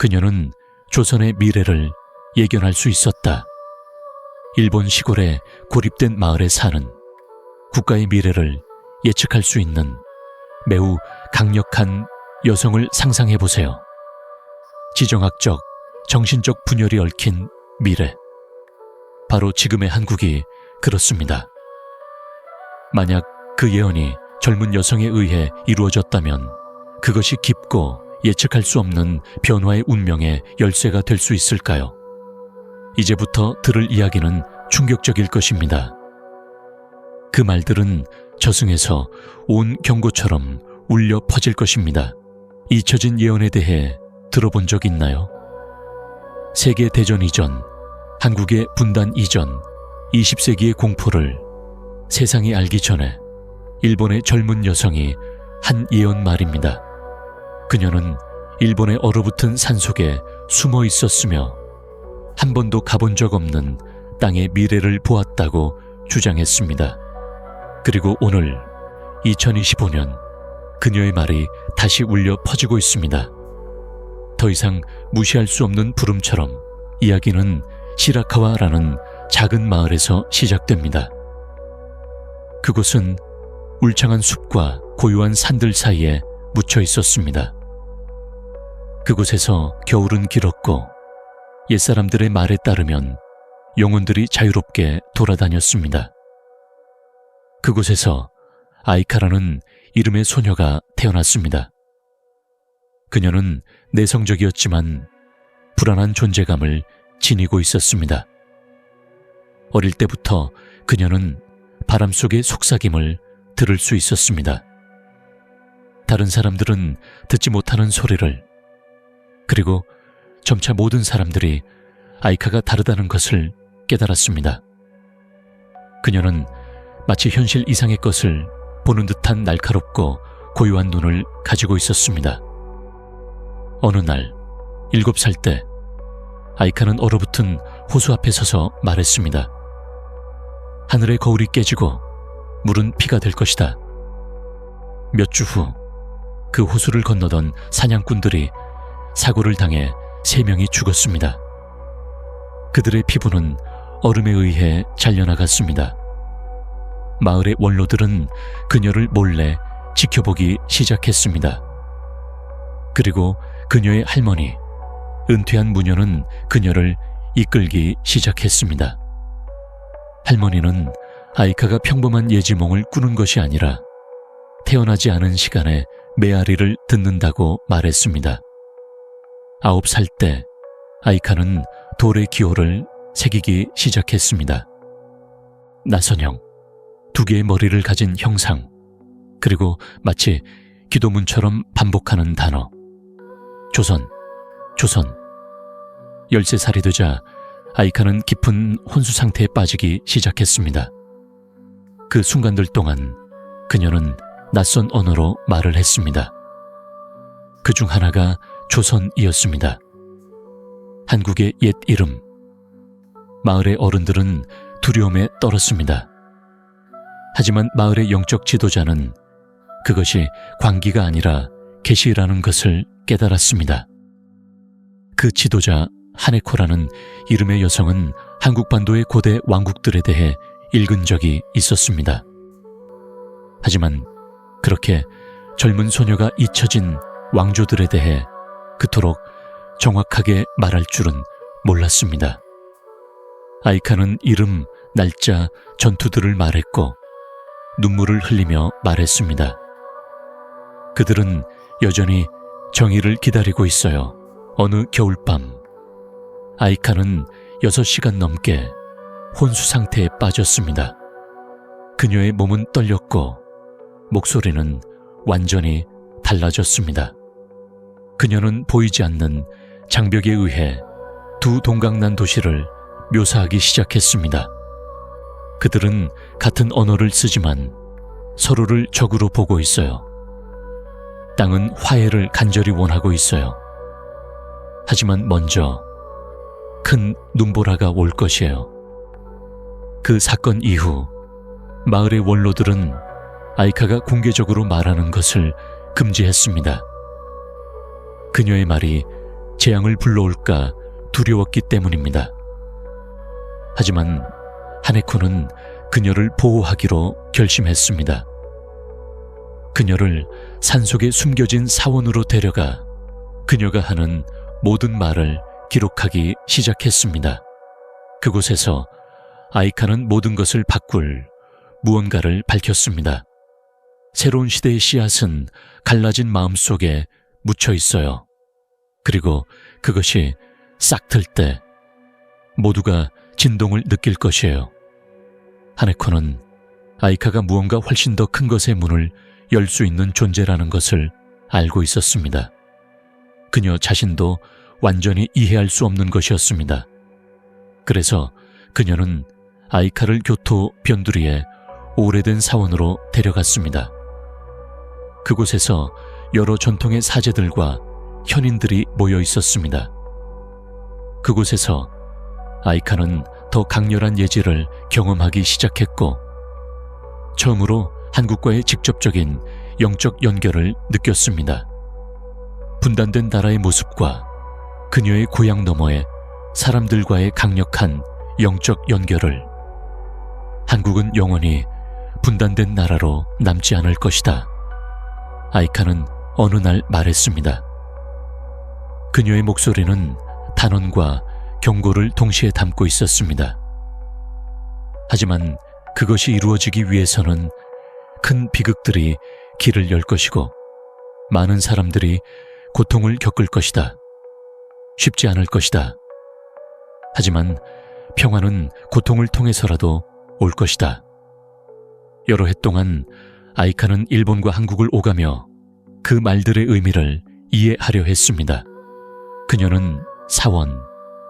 그녀는 조선의 미래를 예견할 수 있었다. 일본 시골의 고립된 마을에 사는 국가의 미래를 예측할 수 있는 매우 강력한 여성을 상상해 보세요. 지정학적, 정신적 분열이 얽힌 미래. 바로 지금의 한국이 그렇습니다. 만약 그 예언이 젊은 여성에 의해 이루어졌다면 그것이 깊고 예측할 수 없는 변화의 운명의 열쇠가 될 수 있을까요? 이제부터 들을 이야기는 충격적일 것입니다. 그 말들은 저승에서 온 경고처럼 울려 퍼질 것입니다. 잊혀진 예언에 대해 들어본 적 있나요? 세계 대전 이전, 한국의 분단 이전, 20세기의 공포를 세상이 알기 전에 일본의 젊은 여성이 한 예언 말입니다. 그녀는 일본의 얼어붙은 산속에 숨어 있었으며 한 번도 가본 적 없는 땅의 미래를 보았다고 주장했습니다. 그리고 오늘 2025년 그녀의 말이 다시 울려 퍼지고 있습니다. 더 이상 무시할 수 없는 부름처럼 이야기는 시라카와라는 작은 마을에서 시작됩니다. 그곳은 울창한 숲과 고요한 산들 사이에 묻혀 있었습니다. 그곳에서 겨울은 길었고 옛사람들의 말에 따르면 영혼들이 자유롭게 돌아다녔습니다. 그곳에서 아이카라는 이름의 소녀가 태어났습니다. 그녀는 내성적이었지만 불안한 존재감을 지니고 있었습니다. 어릴 때부터 그녀는 바람 속의 속삭임을 들을 수 있었습니다. 다른 사람들은 듣지 못하는 소리를 그리고 점차 모든 사람들이 아이카가 다르다는 것을 깨달았습니다. 그녀는 마치 현실 이상의 것을 보는 듯한 날카롭고 고요한 눈을 가지고 있었습니다. 어느 날, 일곱 살 때, 아이카는 얼어붙은 호수 앞에 서서 말했습니다. 하늘의 거울이 깨지고 물은 피가 될 것이다. 몇 주 후, 그 호수를 건너던 사냥꾼들이 사고를 당해 세 명이 죽었습니다. 그들의 피부는 얼음에 의해 잘려나갔습니다. 마을의 원로들은 그녀를 몰래 지켜보기 시작했습니다. 그리고 그녀의 할머니, 은퇴한 무녀는 그녀를 이끌기 시작했습니다. 할머니는 아이카가 평범한 예지몽을 꾸는 것이 아니라 태어나지 않은 시간에 메아리를 듣는다고 말했습니다. 아홉 살 때 아이카는 돌의 기호를 새기기 시작했습니다. 나선형, 두 개의 머리를 가진 형상, 그리고 마치 기도문처럼 반복하는 단어. 조선, 조선. 열세 살이 되자 아이카는 깊은 혼수 상태에 빠지기 시작했습니다. 그 순간들 동안 그녀는 낯선 언어로 말을 했습니다. 그 중 하나가 조선이었습니다. 한국의 옛 이름. 마을의 어른들은 두려움에 떨었습니다. 하지만 마을의 영적 지도자는 그것이 광기가 아니라 계시라는 것을 깨달았습니다. 그 지도자 하네코라는 이름의 여성은 한국 반도의 고대 왕국들에 대해 읽은 적이 있었습니다. 하지만 그렇게 젊은 소녀가 잊혀진 왕조들에 대해 그토록 정확하게 말할 줄은 몰랐습니다. 아이카는 이름, 날짜, 전투들을 말했고 눈물을 흘리며 말했습니다. 그들은 여전히 정의를 기다리고 있어요. 어느 겨울밤, 아이카는 6시간 넘게 혼수 상태에 빠졌습니다. 그녀의 몸은 떨렸고 목소리는 완전히 달라졌습니다. 그녀는 보이지 않는 장벽에 의해 두 동강난 도시를 묘사하기 시작했습니다. 그들은 같은 언어를 쓰지만 서로를 적으로 보고 있어요. 땅은 화해를 간절히 원하고 있어요. 하지만 먼저 큰 눈보라가 올 것이에요. 그 사건 이후 마을의 원로들은 아이카가 공개적으로 말하는 것을 금지했습니다. 그녀의 말이 재앙을 불러올까 두려웠기 때문입니다. 하지만 하네코는 그녀를 보호하기로 결심했습니다. 그녀를 산속에 숨겨진 사원으로 데려가 그녀가 하는 모든 말을 기록하기 시작했습니다. 그곳에서 아이카는 모든 것을 바꿀 무언가를 밝혔습니다. 새로운 시대의 씨앗은 갈라진 마음 속에 묻혀 있어요. 그리고 그것이 싹 틀 때 모두가 진동을 느낄 것이에요. 하네코는 아이카가 무언가 훨씬 더 큰 것의 문을 열 수 있는 존재라는 것을 알고 있었습니다. 그녀 자신도 완전히 이해할 수 없는 것이었습니다. 그래서 그녀는 아이카를 교토 변두리에 오래된 사원으로 데려갔습니다. 그곳에서 여러 전통의 사제들과 현인들이 모여 있었습니다. 그곳에서 아이카는 더 강렬한 예지를 경험하기 시작했고, 처음으로 한국과의 직접적인 영적 연결을 느꼈습니다. 분단된 나라의 모습과 그녀의 고향 너머의 사람들과의 강력한 영적 연결을 한국은 영원히 분단된 나라로 남지 않을 것이다. 아이카는 어느 날 말했습니다. 그녀의 목소리는 단언과 경고를 동시에 담고 있었습니다. 하지만 그것이 이루어지기 위해서는 큰 비극들이 길을 열 것이고 많은 사람들이 고통을 겪을 것이다. 쉽지 않을 것이다. 하지만 평화는 고통을 통해서라도 올 것이다. 여러 해 동안 아이카는 일본과 한국을 오가며 그 말들의 의미를 이해하려 했습니다. 그녀는 사원,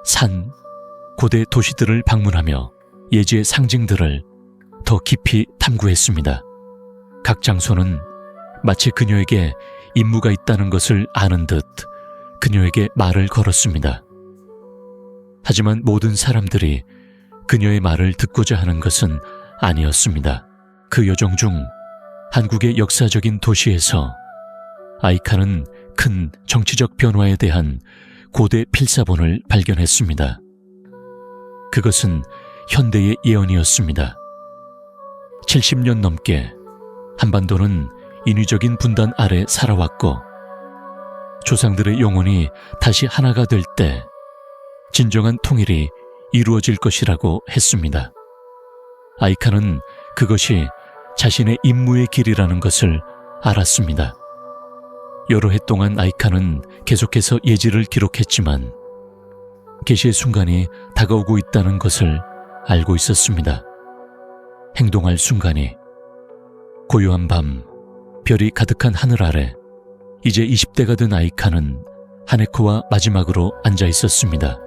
산, 고대 도시들을 방문하며 예지의 상징들을 더 깊이 탐구했습니다. 각 장소는 마치 그녀에게 임무가 있다는 것을 아는 듯 그녀에게 말을 걸었습니다. 하지만 모든 사람들이 그녀의 말을 듣고자 하는 것은 아니었습니다. 그 여정 중 한국의 역사적인 도시에서 아이카는 큰 정치적 변화에 대한 고대 필사본을 발견했습니다. 그것은 현대의 예언이었습니다. 70년 넘게 한반도는 인위적인 분단 아래 살아왔고 조상들의 영혼이 다시 하나가 될 때 진정한 통일이 이루어질 것이라고 했습니다. 아이카는 그것이 자신의 임무의 길이라는 것을 알았습니다. 여러 해 동안 아이카는 계속해서 예지를 기록했지만 계시의 순간이 다가오고 있다는 것을 알고 있었습니다. 행동할 순간이 고요한 밤 별이 가득한 하늘 아래 이제 20대가 된 아이카는 하네코와 마지막으로 앉아 있었습니다.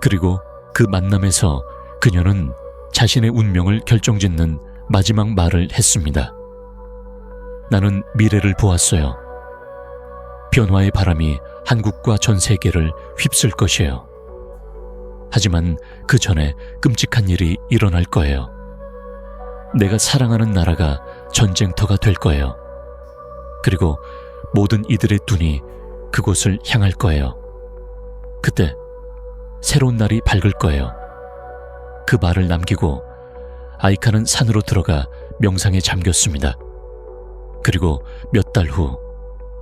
그리고 그 만남에서 그녀는 자신의 운명을 결정짓는 마지막 말을 했습니다. 나는 미래를 보았어요. 변화의 바람이 한국과 전 세계를 휩쓸 것이에요. 하지만 그 전에 끔찍한 일이 일어날 거예요. 내가 사랑하는 나라가 전쟁터가 될 거예요. 그리고 모든 이들의 눈이 그곳을 향할 거예요. 그때 새로운 날이 밝을 거예요. 그 말을 남기고 아이카는 산으로 들어가 명상에 잠겼습니다. 그리고 몇 달 후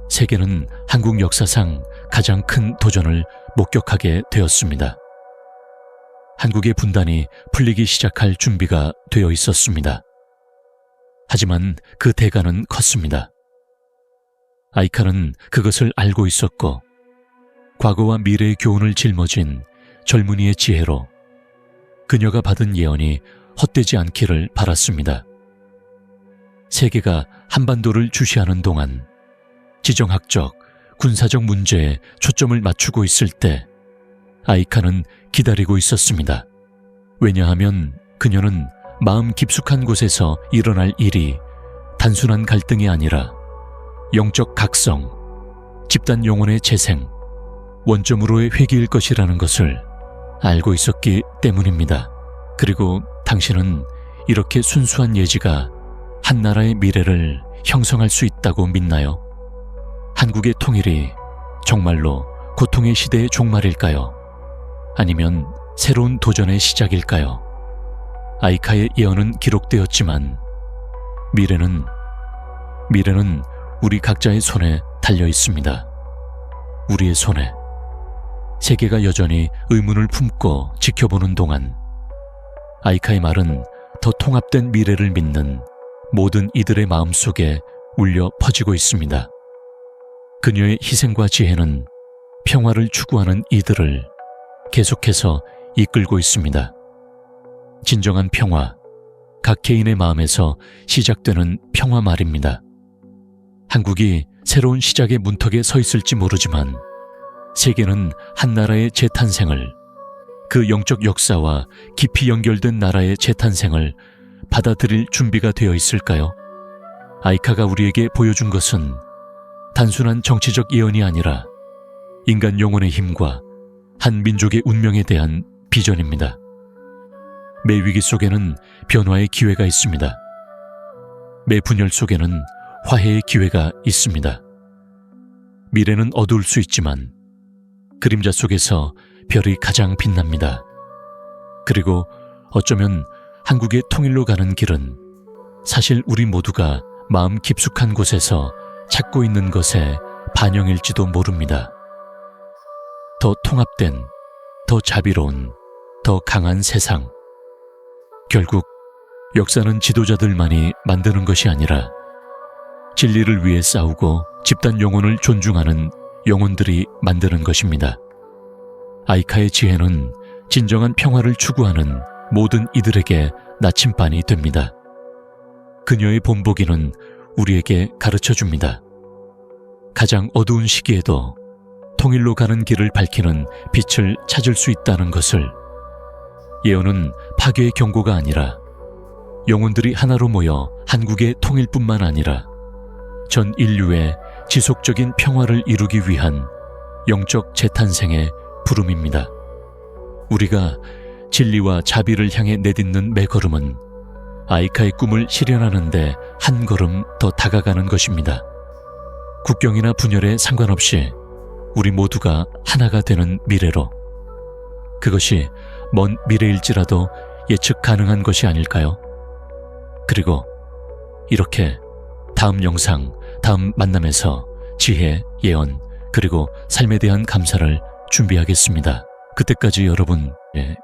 세계는 한국 역사상 가장 큰 도전을 목격하게 되었습니다. 한국의 분단이 풀리기 시작할 준비가 되어 있었습니다. 하지만 그 대가는 컸습니다. 아이카는 그것을 알고 있었고, 과거와 미래의 교훈을 짊어진 젊은이의 지혜로 그녀가 받은 예언이 헛되지 않기를 바랐습니다. 세계가 한반도를 주시하는 동안 지정학적, 군사적 문제에 초점을 맞추고 있을 때 아이카는 기다리고 있었습니다. 왜냐하면 그녀는 마음 깊숙한 곳에서 일어날 일이 단순한 갈등이 아니라 영적 각성, 집단 영혼의 재생, 원점으로의 회귀일 것이라는 것을 알고 있었기 때문입니다. 그리고 당신은 이렇게 순수한 예지가 한 나라의 미래를 형성할 수 있다고 믿나요? 한국의 통일이 정말로 고통의 시대의 종말일까요? 아니면 새로운 도전의 시작일까요? 아이카의 예언은 기록되었지만 미래는 미래는 우리 각자의 손에 달려 있습니다. 우리의 손에 세계가 여전히 의문을 품고 지켜보는 동안 아이카의 말은 더 통합된 미래를 믿는 모든 이들의 마음 속에 울려 퍼지고 있습니다. 그녀의 희생과 지혜는 평화를 추구하는 이들을 계속해서 이끌고 있습니다. 진정한 평화, 각 개인의 마음에서 시작되는 평화 말입니다. 한국이 새로운 시작의 문턱에 서 있을지 모르지만 세계는 한 나라의 재탄생을 그 영적 역사와 깊이 연결된 나라의 재탄생을 받아들일 준비가 되어 있을까요? 아이카가 우리에게 보여준 것은 단순한 정치적 예언이 아니라 인간 영혼의 힘과 한 민족의 운명에 대한 비전입니다. 매 위기 속에는 변화의 기회가 있습니다. 매 분열 속에는 화해의 기회가 있습니다. 미래는 어두울 수 있지만 그림자 속에서 별이 가장 빛납니다. 그리고 어쩌면 한국의 통일로 가는 길은 사실 우리 모두가 마음 깊숙한 곳에서 찾고 있는 것의 반영일지도 모릅니다. 더 통합된, 더 자비로운, 더 강한 세상. 결국 역사는 지도자들만이 만드는 것이 아니라 진리를 위해 싸우고 집단 영혼을 존중하는 영혼들이 만드는 것입니다. 아이카의 지혜는 진정한 평화를 추구하는 모든 이들에게 나침반이 됩니다. 그녀의 본보기는 우리에게 가르쳐 줍니다. 가장 어두운 시기에도 통일로 가는 길을 밝히는 빛을 찾을 수 있다는 것을 예언은 파괴의 경고가 아니라 영혼들이 하나로 모여 한국의 통일뿐만 아니라 전 인류의 지속적인 평화를 이루기 위한 영적 재탄생의 부름입니다. 우리가 진리와 자비를 향해 내딛는 매 걸음은 아이카의 꿈을 실현하는데 한 걸음 더 다가가는 것입니다. 국경이나 분열에 상관없이 우리 모두가 하나가 되는 미래로 그것이 먼 미래일지라도 예측 가능한 것이 아닐까요? 그리고 이렇게 다음 영상, 다음 만남에서 지혜, 예언, 그리고 삶에 대한 감사를 준비하겠습니다. 그때까지 여러분, 예,